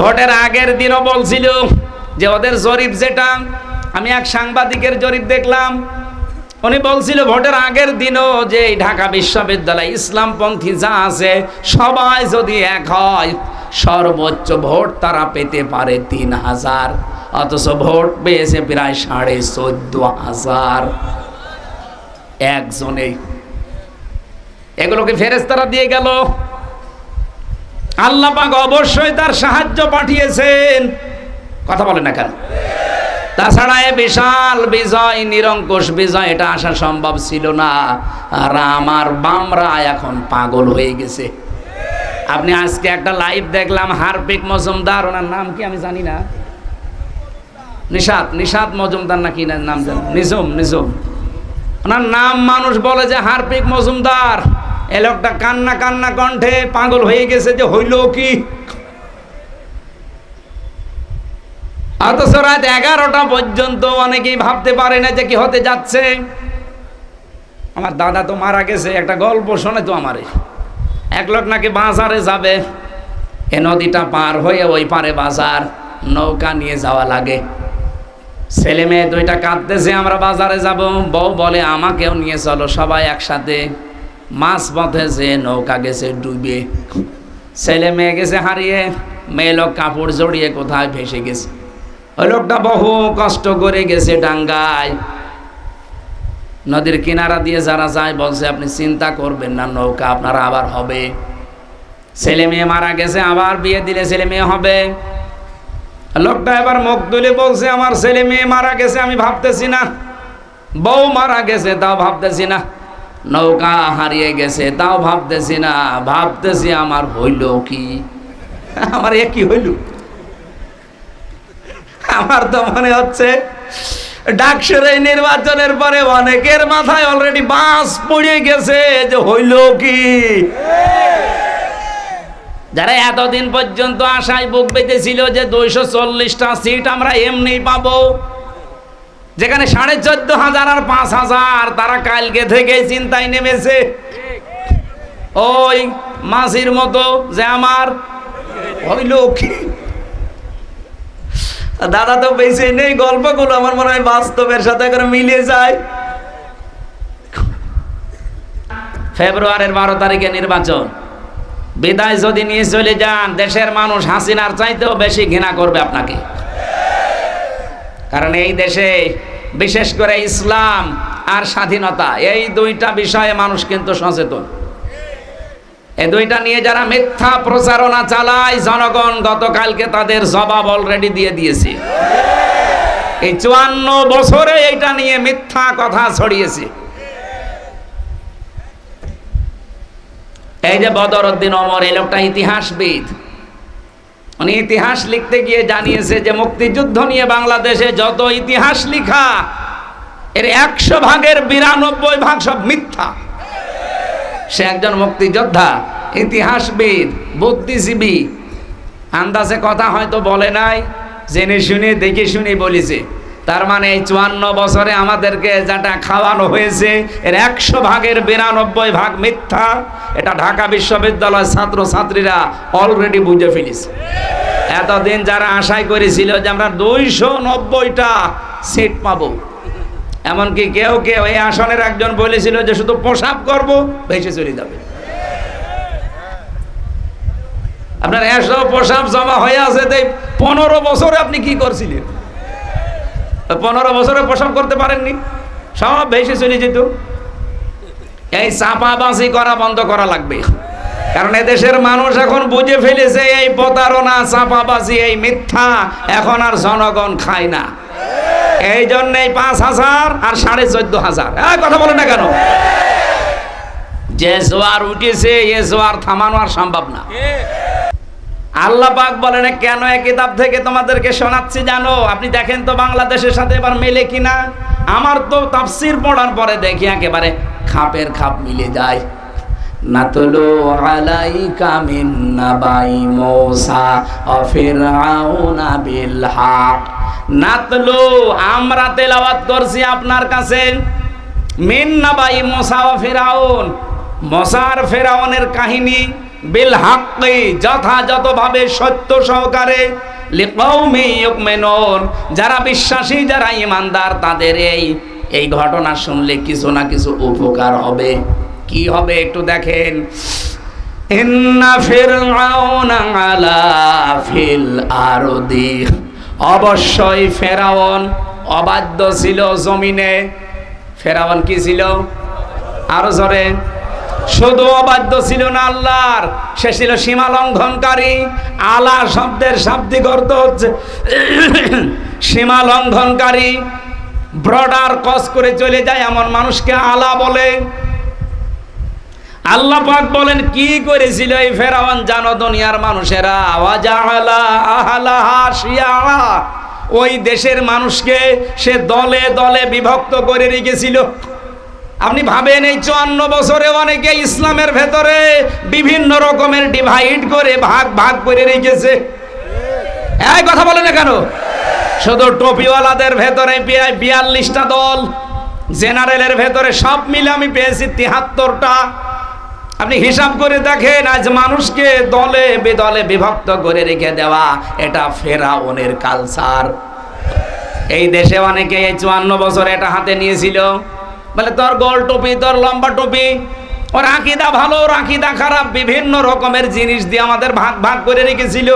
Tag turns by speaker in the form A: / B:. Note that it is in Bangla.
A: ভোটের আগের দিনও বলছিল যে ওদের জরিপ যেটা, আমি এক সাংবাদিকের জরিপ দেখলাম, উনি বলছিল ভোটের আগের দিনও যে ঢাকা বিশ্ববিদ্যালয় ইসলামপন্থী যা আছে, সবাই যদি এক হয়, সর্বোচ্চ ভোট তারা পেতে পারে তিন হাজার। অথচ ভোট পেয়েছে প্রায় সাড়ে চোদ্দ হাজার। একজনেই এগুলোকে ফেরেস্তারা দিয়ে গেল? আল্লাহ পাক অবশ্যই তার সাহায্য পাঠিয়েছেন। কথা বলে না কেন? তাছাড়া এ বিশাল বিজয়, নিরঙ্কুশ বিজয়, এটা আসা সম্ভব ছিল না। আর আমার বামরা এখন পাগল হয়ে গেছে। আপনি আজকে একটা লাইভ দেখলাম, হারপিক মজুমদার, ওনার নাম কি আমি জানি না। নিশাত নিশাত মজুমদার নাকি নাম জানি? নিজম নিজম ওনার নাম মানুষ বলে যে হারপিক মজুমদার। এ লোকটা কান্না কান্না কণ্ঠে পাগল হয়ে গেছে যে হইল কি? অথচ রাত এগারোটা পর্যন্ত অনেকেই ভাবতে পারে না যে কি হতে যাচ্ছে। আমার দাদা তো মারা গেছে, একটা গল্প শোনে তো আমারে। এক লোক নাকি বাজারে যাবে, এ নদীটা পার হয়ে ওই পারে বাজার নৌকা নিয়ে যাওয়া লাগে। ছেলে মেয়ে দুইটা কাঁদতেছে, আমরা বাজারে যাব, বউ বলে, আমাকেও নিয়ে চলো সবাই একসাথে। মাছ যে নৌকা গেছে ডুবে। ছেলে মেয়ে গেছে হারিয়ে, মেয়ে লোক কাপড় জড়িয়ে কোথায় ভেসে গেছে। ওই লোকটা বহু কষ্ট করে গেছে ডাঙ্গায়। নদীর কিনারা দিয়ে যারা যায় বলছে, আপনি চিন্তা করবেন না, নৌকা আপনার আবার হবে। ছেলে মেয়ে মারা গেছে, আবার বিয়ে দিলে ছেলে মেয়ে হবে। লোকটা এবার মুখ তুলে বলছে, আমার ছেলে মেয়ে মারা গেছে, আমি ভাবতেছি না। বউ মারা গেছে, তাও ভাবতেছি না। নৌকা হারিয়ে গেছে, তাও ভাবতেছি না, ভাবতেছি আমার হইল কি? আমার এ কি হইল? আমার তো মনে হচ্ছে ডাকসুর এই নির্বাচনের পরে অনেকের মাথায় অলরেডি বাস পড়ে গেছে যে হইল কি? যারা এতদিন পর্যন্ত আশায় বুক পেতেছিল যে দুইশো চল্লিশটা সিট আমরা এমনি পাবো যেখানে সাড়ে চোদ্দ হাজার আর পাঁচ হাজার, তারা কালকে থেকে চিন্তায় নেমেছে। ওই মাসির মতো যে আমার হইল কি দাদা তো বেশি নেই, গল্পগুলো আমার মনে হয় বাস্তবের সাথে করে মিলিয়ে যায়। ফেব্রুয়ারির বারো তারিখে নির্বাচন। বিদায় যদি নিয়ে চলে যান, দেশের মানুষ হাসিনার চাইতেও বেশি ঘৃণা করবে আপনাকে। কারণ এই দেশে বিশেষ করে ইসলাম আর স্বাধীনতা, এই দুইটা বিষয়ে মানুষ কিন্তু সচেতন। এই দুইটা নিয়ে যারা মিথ্যা প্রচারণা চালায়, জনগণ গতকালকে তাদের জবাব অলরেডি দিয়ে দিয়েছে। এই চুয়ান্ন বছরে এইটা নিয়ে মিথ্যা কথা ছড়িয়েছে। এই যে বদরউদ্দিন অমর এই লোকটা ইতিহাসবিদ। উনি ইতিহাস লিখতে গিয়ে জানিয়েছে যে মুক্তিযুদ্ধ নিয়ে বাংলাদেশে যত ইতিহাস লিখা, এর একশো ভাগের বিরানব্বই ভাগ সব মিথ্যা। সে একজন মুক্তিযোদ্ধা, ইতিহাসবিদ, বুদ্ধিজীবী। আন্দাজে কথা হয়তো বলে নাই, জেনে শুনে দেখে শুনে বলেছে। তার মানে এই চুয়ান্ন বছরে আমাদেরকে যেটা খাওয়ানো হয়েছে, এর একশো ভাগের বিরানব্বই ভাগ মিথ্যা। এটা ঢাকা বিশ্ববিদ্যালয়ের ছাত্র ছাত্রীরা অলরেডি বুঝে ফেলেছে। এতদিন যারা আশাই করেছিল যে আমরা দুইশো নব্বইটা সিট পাবো। এমনকি কেউ কেউ এই আসনের একজন বলেছিল যে শুধু প্রসাব করব, ভেসে চলে যাবে। আপনার এসব প্রসাব জমা হয়ে আছে পনেরো বছরে আপনি কি করছিলেন? পনেরো বছরে প্রসাব করতে পারেননি। সব বেশি চলে যেত। এই চাপাবাজি করা বন্ধ করা লাগবে। কারণ এদেশের মানুষ এখন বুঝে ফেলেছে, এই প্রতারণা, চাপাবাজি, এই মিথ্যা এখন আর জনগণ খায় না। এই জন্যই পাঁচ হাজার আর সাড়ে চোদ্দ হাজার। কথা বলে না কেন? যে জোয়ার উঠেছে, এ জোয়ার থামানো আর সম্ভব না। আল্লাহ পাক বলেন কেন এই কিতাব থেকে তোমাদেরকে শোনাচ্ছি জানো? আপনি দেখেন তো বাংলাদেশের সাথে এবার মেলে কিনা? আমার তো তাফসির পড়ার পরে দেখি একেবারে খাপের খাপ মিলে যায়। নাতলু আলাইকা মিন নাবাই মূসা ও ফিরআউনা বিল হক নাতলু, আমরা তেলাওয়াত করছি আপনার কাছে। মিন নাবাই মূসা ও ফিরআউন মশার ফেরাউনের কাহিনী। বিল হাক্কি যথাযথভাবে সত্য সহকারে যারা বিশ্বাসী, যারা ইমানদার, তাদের এই এই ঘটনা শুনলে কিছু না কিছু উপকার হবে। কি হবে একটু দেখেন। অবশ্যই ফেরাউন অবাধ্য ছিল জমিনে। ফেরাউন কি ছিল? আরও জোরে। শুধু অবাধ্য ছিল না আল্লাহর, সে ছিল সীমা লঙ্ঘনকারী। আলা শব্দের শাব্দিক অর্থ হচ্ছে সীমা লঙ্ঘনকারী। ব্রডার কস করে চলে যায় এমন মানুষকে আলা বলে। আল্লাহ পাক বলেন, কি করেছিল এই ফেরাওয়ান জানো দুনিয়ার মানুষেরা? ওই দেশের মানুষকে সে দলে দলে বিভক্ত করে রেখেছিল। আপনি ভাবেন এই চুয়ান্ন বছরে অনেকে ইসলামের ভেতরে বিভিন্ন রকমের ডিভাইড করে ভাগ ভাগ করে রেখেছে। এই কথা বলে না কেন? শুধু টপিওয়ালাদের ভেতরে বিয়াল্লিশটা দল, জেনারেলের ভেতরে সব মিলে আমি পেয়েছি তিহাত্তরটা। আপনি হিসাব করে দেখেন, আজ মানুষকে দলে, বেদলে বিভক্ত করে রেখে দেওয়া এটা ফেরাউনের কালচার এই দেশে অনেকে এই চুয়ান্ন বছর এটা হাতে নিয়েছিল। বলে, তোর গোল টুপি, তোর লম্বা টুপি, ওর আঁকিদা ভালো, ওর আঁকিদা খারাপ, বিভিন্ন রকমের জিনিস দিয়ে আমাদের ভাগ ভাগ করে রেখেছিল।